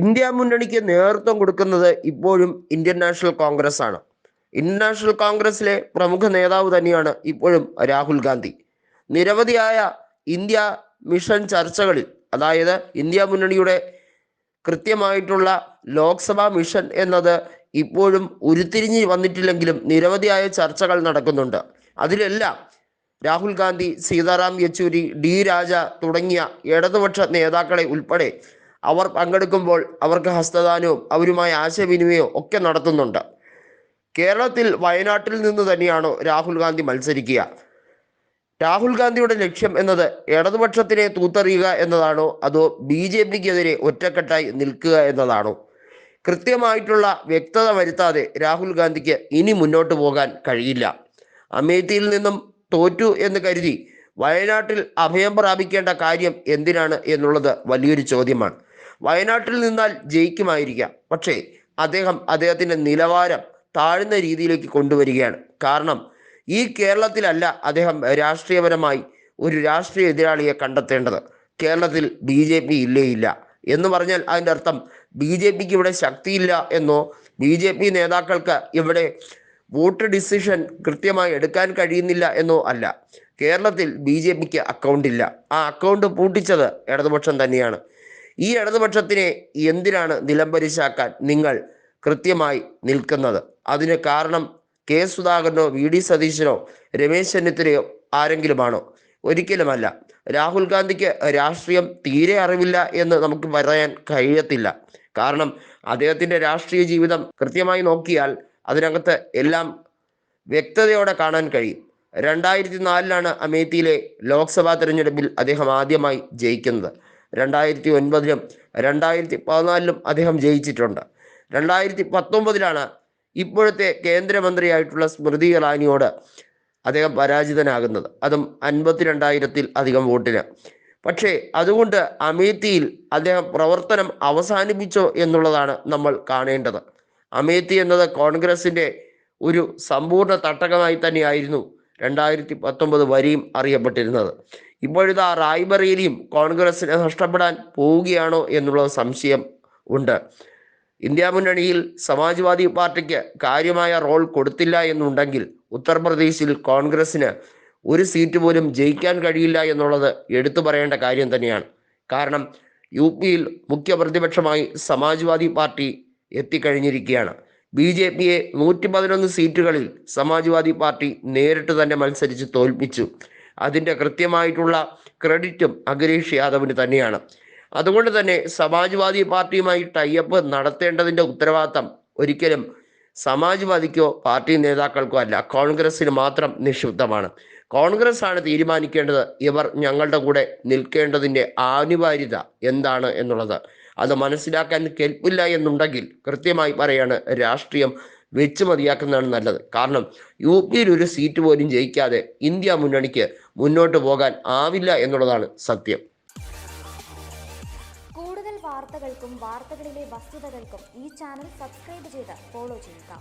India മുന്നണിക്ക് നേതൃത്വം കൊടുക്കുന്നത് ഇപ്പോഴും ഇന്ത്യൻ നാഷണൽ കോൺഗ്രസ് ആണ്. ഇന്ത്യൻ നാഷണൽ കോൺഗ്രസിലെ പ്രമുഖ നേതാവ് തന്നെയാണ് ഇപ്പോഴും രാഹുൽ ഗാന്ധി. നിരവധിയായ ഇന്ത്യ മിഷൻ ചർച്ചകളിൽ അതായത് ഇന്ത്യ മുന്നണിയുടെ കൃത്യമായിട്ടുള്ള ലോക്സഭാ മിഷൻ എന്നത് ഇപ്പോഴും ഉരുത്തിരിഞ്ഞ് വന്നിട്ടില്ലെങ്കിലും നിരവധിയായ ചർച്ചകൾ നടക്കുന്നുണ്ട്. അതിലെല്ലാം രാഹുൽ ഗാന്ധി സീതാറാം യെച്ചൂരി ഡി രാജ തുടങ്ങിയ ഇടതുപക്ഷ നേതാക്കളെ ഉൾപ്പെടെ അവർ പങ്കെടുക്കുമ്പോൾ അവർക്ക് ഹസ്തദാനവും അവരുമായി ആശയവിനിമയവും ഒക്കെ നടത്തുന്നുണ്ട്. കേരളത്തിൽ വയനാട്ടിൽ നിന്ന് തന്നെയാണോ രാഹുൽ ഗാന്ധി മത്സരിക്കുക? രാഹുൽ ഗാന്ധിയുടെ ലക്ഷ്യം എന്നത് ഇടതുപക്ഷത്തിനെ തൂത്തെറിയുക എന്നതാണോ? അതോ ബി ജെ പിക്കെതിരെ ഒറ്റക്കെട്ടായി നിൽക്കുക എന്നതാണോ? കൃത്യമായിട്ടുള്ള വ്യക്തത വരുത്താതെ രാഹുൽ ഗാന്ധിക്ക് ഇനി മുന്നോട്ട് പോകാൻ കഴിയില്ല. അമേത്തിയിൽ നിന്നും തോറ്റു എന്ന് കരുതി വയനാട്ടിൽ അഭയം പ്രാപിക്കേണ്ട കാര്യം എന്തിനാണ് എന്നുള്ളത് വലിയൊരു ചോദ്യമാണ്. വയനാട്ടിൽ നിന്നാൽ ജയിക്കുമായിരിക്കാം. പക്ഷേ അദ്ദേഹം അദ്ദേഹത്തിന്റെ നിലവാരം താഴ്ന്ന രീതിയിലേക്ക് കൊണ്ടുവരികയാണ്. കാരണം ഈ കേരളത്തിലല്ല അദ്ദേഹം രാഷ്ട്രീയപരമായി ഒരു രാഷ്ട്രീയ എതിരാളിയെ കണ്ടെത്തേണ്ടത്. കേരളത്തിൽ ബി ജെ പി ഇല്ലേ ഇല്ല എന്ന് പറഞ്ഞാൽ അതിന്റെ അർത്ഥം ബി ജെ പിക്ക് ഇവിടെ ശക്തിയില്ല എന്നോ ബി ജെ പി നേതാക്കൾക്ക് ഇവിടെ വോട്ട് ഡിസിഷൻ കൃത്യമായി എടുക്കാൻ കഴിയുന്നില്ല എന്നോ അല്ല. കേരളത്തിൽ ബി ജെ പിക്ക് അക്കൗണ്ട് ഇല്ല ആ അക്കൗണ്ട് പൂട്ടിച്ചത് ഇടതുപക്ഷം തന്നെയാണ്. ഈ ഇടതുപക്ഷത്തിനെ എന്തിനാണ് നിലംപരിശാക്കാൻ നിങ്ങൾ കൃത്യമായി നിൽക്കുന്നത്? അതിന് കാരണം കെ സുധാകരനോ വി ഡി സതീശനോ രമേശ് ചെന്നിത്തലയോ ആരെങ്കിലുമാണോ? ഒരിക്കലുമല്ല. രാഹുൽ ഗാന്ധിക്ക് രാഷ്ട്രീയം തീരെ അറിവില്ല എന്ന് നമുക്ക് പറയാൻ കഴിയത്തില്ല. കാരണം അദ്ദേഹത്തിന്റെ രാഷ്ട്രീയ ജീവിതം കൃത്യമായി നോക്കിയാൽ അതിനകത്ത് എല്ലാം വ്യക്തതയോടെ കാണാൻ കഴിയും. രണ്ടായിരത്തി നാലിലാണ് അമേത്തിയിലെ ലോക്സഭാ തെരഞ്ഞെടുപ്പിൽ അദ്ദേഹം ആദ്യമായി ജയിക്കുന്നത്. രണ്ടായിരത്തി ഒൻപതിലും രണ്ടായിരത്തി പതിനാലിലും അദ്ദേഹം ജയിച്ചിട്ടുണ്ട്. രണ്ടായിരത്തി പത്തൊമ്പതിലാണ് ഇപ്പോഴത്തെ കേന്ദ്രമന്ത്രിയായിട്ടുള്ള സ്മൃതി ഇറാനിയോട് അദ്ദേഹം പരാജിതനാകുന്നത്. അതും അൻപത്തിരണ്ടായിരത്തിൽ അധികം വോട്ടിന്. പക്ഷേ അതുകൊണ്ട് അമേത്തിയിൽ അദ്ദേഹം പ്രവർത്തനം അവസാനിപ്പിച്ചോ എന്നുള്ളതാണ് നമ്മൾ കാണേണ്ടത്. അമേത്തി എന്നത് കോൺഗ്രസിന്റെ ഒരു സമ്പൂർണ തട്ടകമായി തന്നെയായിരുന്നു രണ്ടായിരത്തി പത്തൊമ്പത് വരെയും അറിയപ്പെട്ടിരുന്നത്. ഇപ്പോഴിതാ റായ്ബറേലിയും കോൺഗ്രസിനെ നഷ്ടപ്പെടാൻ പോവുകയാണോ എന്നുള്ള സംശയം ഉണ്ട്. ഇന്ത്യ മുന്നണിയിൽ സമാജ്വാദി പാർട്ടിക്ക് കാര്യമായ റോൾ കൊടുത്തില്ല എന്നുണ്ടെങ്കിൽ ഉത്തർപ്രദേശിൽ കോൺഗ്രസിന് ഒരു സീറ്റ് പോലും ജയിക്കാൻ കഴിയില്ല എന്നുള്ളത് എടുത്തു പറയേണ്ട കാര്യം തന്നെയാണ്. കാരണം യു പിയിൽ മുഖ്യ പ്രതിപക്ഷമായി സമാജ്വാദി പാർട്ടി എത്തിക്കഴിഞ്ഞിരിക്കുകയാണ്. ബി ജെ പിയെ നൂറ്റി പതിനൊന്ന് സീറ്റുകളിൽ സമാജ്വാദി പാർട്ടി നേരിട്ട് തന്നെ മത്സരിച്ച് തോൽപ്പിച്ചു. അതിന്റെ കൃത്യമായിട്ടുള്ള ക്രെഡിറ്റും അഖിലേഷ് യാദവിന് തന്നെയാണ്. അതുകൊണ്ട് തന്നെ സമാജ്വാദി പാർട്ടിയുമായി ടൈപ്പ് നടത്തേണ്ടതിന്റെ ഉത്തരവാദിത്തം ഒരിക്കലും സമാജ്വാദിക്കോ പാർട്ടി നേതാക്കൾക്കോ അല്ല. കോൺഗ്രസിന് മാത്രം നിക്ഷിപ്തമാണ്. കോൺഗ്രസ് ആണ് തീരുമാനിക്കേണ്ടത്. ഇവർ ഞങ്ങളുടെ കൂടെ നിൽക്കേണ്ടതിന്റെ ആനിവാര്യത എന്താണ് എന്നുള്ളത്. അത് മനസ്സിലാക്കാൻ കേൾപ്പില്ല എന്നുണ്ടെങ്കിൽ കൃത്യമായി പറയാണ് രാഷ്ട്രീയം വെച്ച് മതിയാക്കുന്നതാണ് നല്ലത്. കാരണം യു പിയിൽ ഒരു സീറ്റ് പോലും ജയിക്കാതെ ഇന്ത്യ മുന്നണിക്ക് മുന്നോട്ട് പോകാൻ ആവില്ല എന്നുള്ളതാണ് സത്യം. കൂടുതൽ വാർത്തകൾക്കും വാർത്തകളിലെ വസ്തുതകൾക്കും ഈ ചാനൽ സബ്സ്ക്രൈബ് ചെയ്ത് ഫോളോ ചെയ്യുക.